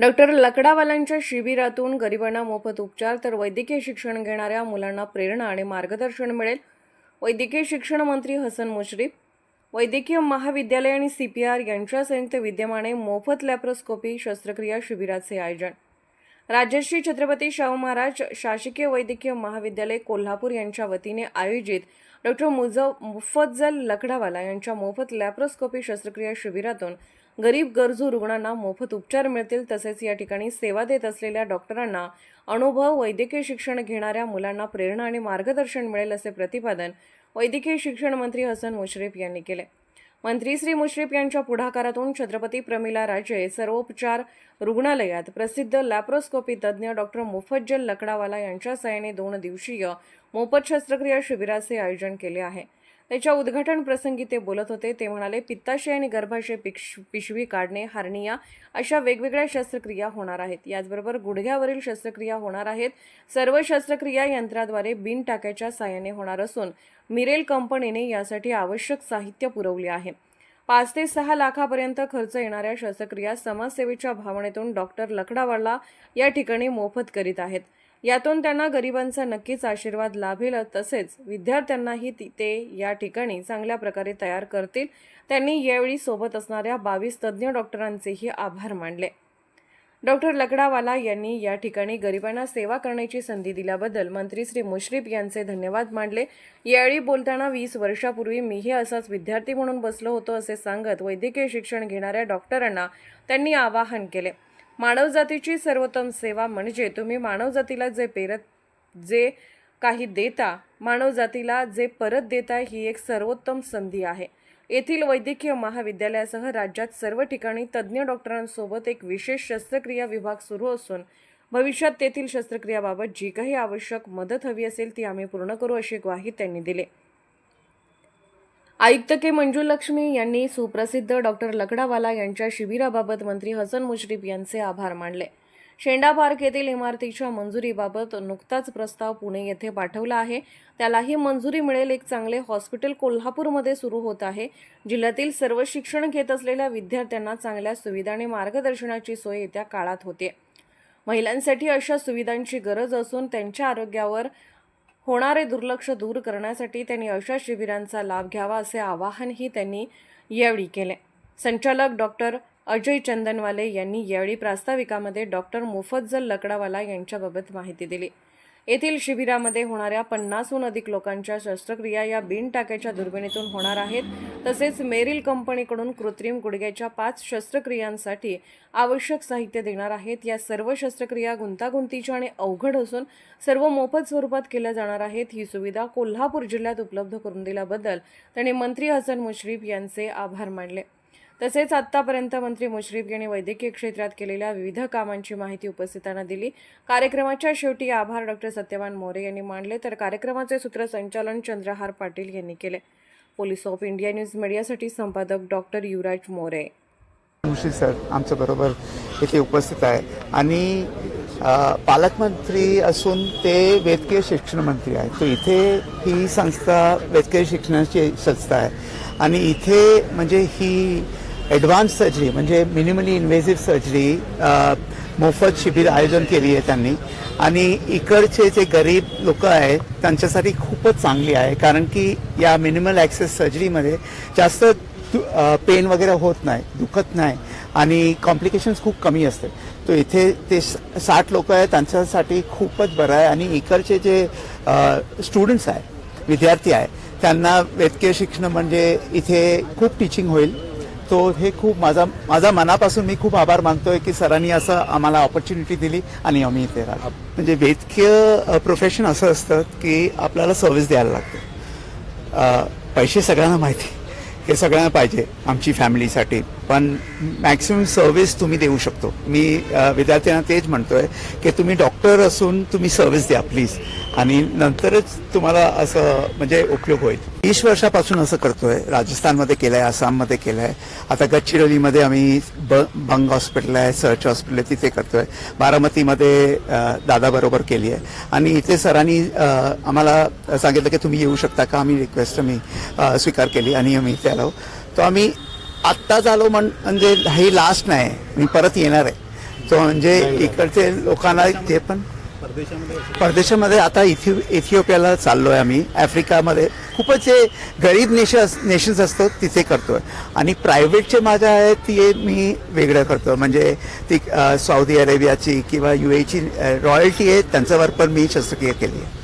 Doctor लकडावालांच्या शिबिरातून गरिबांना मोफत उपचार तर वैद्यकीय शिक्षण घेणाऱ्या मुलांना प्रेरणा आणि मार्गदर्शन मिळेल. वैद्यकीय शिक्षण मंत्री हसन मुश्रीफ वैद्यकीय महाविद्यालय आणि सी पी आर यांच्या संयुक्त विद्यमाने मोफत लॅप्रोस्कोपी शस्त्रक्रिया शिबिराचे आयोजन राजश्री छत्रपती शाहू महाराज शासकीय वैद्यकीय महाविद्यालय कोल्हापूर यांच्या वतीने आयोजित डॉक्टर मुज मुफज्जल लकडावाला यांच्या मोफत लॅप्रोस्कोपी शस्त्रक्रिया शिबिरातून गरीब गरजू रुग्णांना मोफत उपचार मिळतील तसेच या ठिकाणी सेवा देत असलेल्या डॉक्टरांना अनुभव वैद्यकीय शिक्षण घेणाऱ्या मुलांना प्रेरणा आणि मार्गदर्शन मिळेल असे प्रतिपादन वैद्यकीय शिक्षण मंत्री हसन मुश्रीफ यांनी केले. मंत्री श्री मुश्रीफ यांच्या पुढाकारातून छत्रपती प्रमिला राजे सर्वोपचार रुग्णालयात प्रसिद्ध लॅप्रोस्कोपी तज्ज्ञ डॉक्टर मुफज्जल लकडावाला यांच्या सहाय्याने दोन दिवसीय मोफत शस्त्रक्रिया शिबिराचे आयोजन केले आहे. त्याच्या उद्घाटन प्रसंगी ते बोलत होते. ते म्हणाले पित्ताशय आणि गर्भाशय पिक्ष पिशवी काढणे हार्निया अशा वेगवेगळ्या शस्त्रक्रिया होणार आहेत. याचबरोबर गुडघ्यावरील शस्त्रक्रिया होणार आहेत. सर्व शस्त्रक्रिया यंत्राद्वारे बिन टाक्याच्या साहाय्याने होणार असून मिरेल कंपनीने यासाठी आवश्यक साहित्य पुरवले आहे. पाच ते सहा लाखापर्यंत खर्च येणाऱ्या शस्त्रक्रिया समाजसेवेच्या भावनेतून डॉक्टर लकडावाडला या ठिकाणी मोफत करीत आहेत. यातून त्यांना गरिबांचा नक्कीच आशीर्वाद लाभेल तसेच विद्यार्थ्यांनाही ते या ठिकाणी चांगल्या प्रकारे तयार करतील. त्यांनी यावेळी सोबत असणाऱ्या बावीस तज्ज्ञ डॉक्टरांचेही आभार मानले. डॉक्टर लकडावाला यांनी या ठिकाणी गरिबांना सेवा करण्याची संधी दिल्याबद्दल मंत्री श्री मुश्रीफ यांचे धन्यवाद मानले. यावेळी बोलताना वीस वर्षापूर्वी मीही असाच विद्यार्थी म्हणून बसलो होतो असे सांगत वैद्यकीय शिक्षण घेणाऱ्या डॉक्टरांना त्यांनी आवाहन केले. मानवजातीची सर्वोत्तम सेवा म्हणजे तुम्ही मानवजातीला जे पेरत जे काही देता मानवजातीला जे परत देता ही एक सर्वोत्तम संधी आहे. येथील वैद्यकीय महाविद्यालयासह राज्यात सर्व ठिकाणी तज्ज्ञ डॉक्टरांसोबत एक विशेष शस्त्रक्रिया विभाग सुरू असून भविष्यात तेथील शस्त्रक्रियाबाबत जी काही आवश्यक मदत हवी असेल ती आम्ही पूर्ण करू अशी ग्वाही त्यांनी दिली. आयुक्त के मंजुलक्ष्मी यांनी सुप्रसिद्ध डॉक्टर लकडावाला यांच्या शिबिराबाबत मंत्री हसन मुश्रीफ यांचे आभार मानले. शेंडा पार्क येथील इमारतीच्या मंजुरीबाबत नुकताच प्रस्ताव पुणे येथे पाठवला आहे. त्यालाही मंजुरी मिळेल. एक चांगले हॉस्पिटल कोल्हापूरमध्ये सुरू होत आहे. जिल्ह्यातील सर्व शिक्षण घेत असलेल्या विद्यार्थ्यांना चांगल्या सुविधा आणि मार्गदर्शनाची सोय येत्या काळात होते. महिलांसाठी अशा सुविधांची गरज असून त्यांच्या आरोग्यावर होणारे दुर्लक्ष दूर करण्यासाठी त्यांनी अशा शिबिरांचा लाभ घ्यावा असे आवाहनही त्यांनी यावेळी केले. संचालक डॉक्टर अजय चंदनवाले यांनी यावेळी प्रास्ताविकामध्ये डॉक्टर मुफज्जल लकडावाला यांच्याबाबत माहिती दिली. येथील शिबिरामध्ये होणाऱ्या पन्नासहून अधिक लोकांच्या शस्त्रक्रिया या बिन टाक्याच्या दुर्बिणीतून होणार आहेत. तसेच मेरिल कंपनीकडून कृत्रिम गुडघ्याच्या पाच शस्त्रक्रियांसाठी आवश्यक साहित्य देणार आहेत. या सर्व शस्त्रक्रिया गुंतागुंतीच्या आणि अवघड असून सर्व मोफत स्वरूपात केल्या जाणार आहेत. ही सुविधा कोल्हापूर जिल्ह्यात उपलब्ध करून दिल्याबद्दल त्यांनी मंत्री हसन मुश्रीफ यांचे आभार मानले. तसेच आतापर्यंत मंत्री मुश्रीफ यांनी वैद्यकीय क्षेत्रात केलेल्या विविध कामांची माहिती उपस्थितांना दिली. कार्यक्रमाच्या शेवटी आभार डॉक्टर सत्यवान मोरे यांनी मानले तर कार्यक्रमाचे सूत्रसंचालन चंद्रहार पाटील यांनी केले. पोलीस ऑफ इंडिया न्यूज मीडियासाठी संपादक डॉक्टर युवराज मोरे. मुश्रीफ सर आमच्याबरोबर इथे उपस्थित आहे. आणि पालकमंत्री असून ते वैद्यकीय शिक्षण मंत्री आहेत. तर इथे ही संस्था वैद्यकीय शिक्षणाची संस्था आहे. आणि इथे म्हणजे ही ॲडव्हान्स सर्जरी म्हणजे मिनिमली इन्व्हेसिव्ह सर्जरी मोफत शिबिर आयोजन केली आहे त्यांनी. आणि इकडचे जे गरीब लोक आहेत त्यांच्यासाठी खूपच चांगली आहे कारण की या मिनिमल ॲक्सेस सर्जरीमध्ये जास्त पेन वगैरे होत नाही दुखत नाही आणि कॉम्प्लिकेशन्स खूप कमी असते. तो इथे ते साठ लोक आहेत त्यांच्यासाठी खूपच बरं आहे. आणि इकडचे जे स्टुडंट्स आहे विद्यार्थी आहे त्यांना वैद्यकीय शिक्षण म्हणजे इथे खूप टीचिंग होईल. तो हे खूप माझा माझा मनापासून मी खूप आभार मानतोय की सरांनी असं आम्हाला ऑपॉर्च्युनिटी दिली आणि आम्ही इथे राहतो. म्हणजे वैद्यकीय प्रोफेशन असं असतं की आपल्याला सर्व्हिस द्यायला लागते. पैसे सगळ्यांना माहिती. हे सगळ्यांना पाहिजे आमची फॅमिलीसाठी पण मॅक्सिमम सर्व्हिस तुम्ही देऊ शकतो. मी विद्यार्थ्यांना तेच म्हणतोय की तुम्ही डॉक्टर असून तुम्ही सर्व्हिस द्या प्लीज आणि नंतरच तुम्हाला असं म्हणजे उपयोग होईल. वीस वर्षापासून असं करतोय. राजस्थानमध्ये केलंय आसाममध्ये केलंय. आता गडचिरोलीमध्ये आम्ही ब बंग हॉस्पिटल आहे सर्च हॉस्पिटल आहे तिथे करतोय. बारामतीमध्ये दादाबरोबर केली आहे आणि इथे सरांनी आम्हाला सांगितलं की तुम्ही येऊ शकता का? आम्ही रिक्वेस्ट आम्ही स्वीकार केली आणि आम्ही इथे आलो. तर आम्ही आत्ताच आलो म्हण म्हणजे ही लास्ट नाही. मी परत येणार आहे. तो म्हणजे इकडचे लोकांना ते पण परदेशामध्ये आता इथि इथिओपियाला चाललोय आम्ही. आफ्रिकामध्ये खूपच जे गरीब नेशन्स नेशन्स असतो तिथे करतोय. आणि प्रायव्हेटचे माझ्या आहेत ते मी वेगळं करतो म्हणजे ती सौदी अरेबियाची किंवा यू एची रॉयल्टी आहे त्यांच्यावर पण मी शस्त्रक्रिया केली आहे.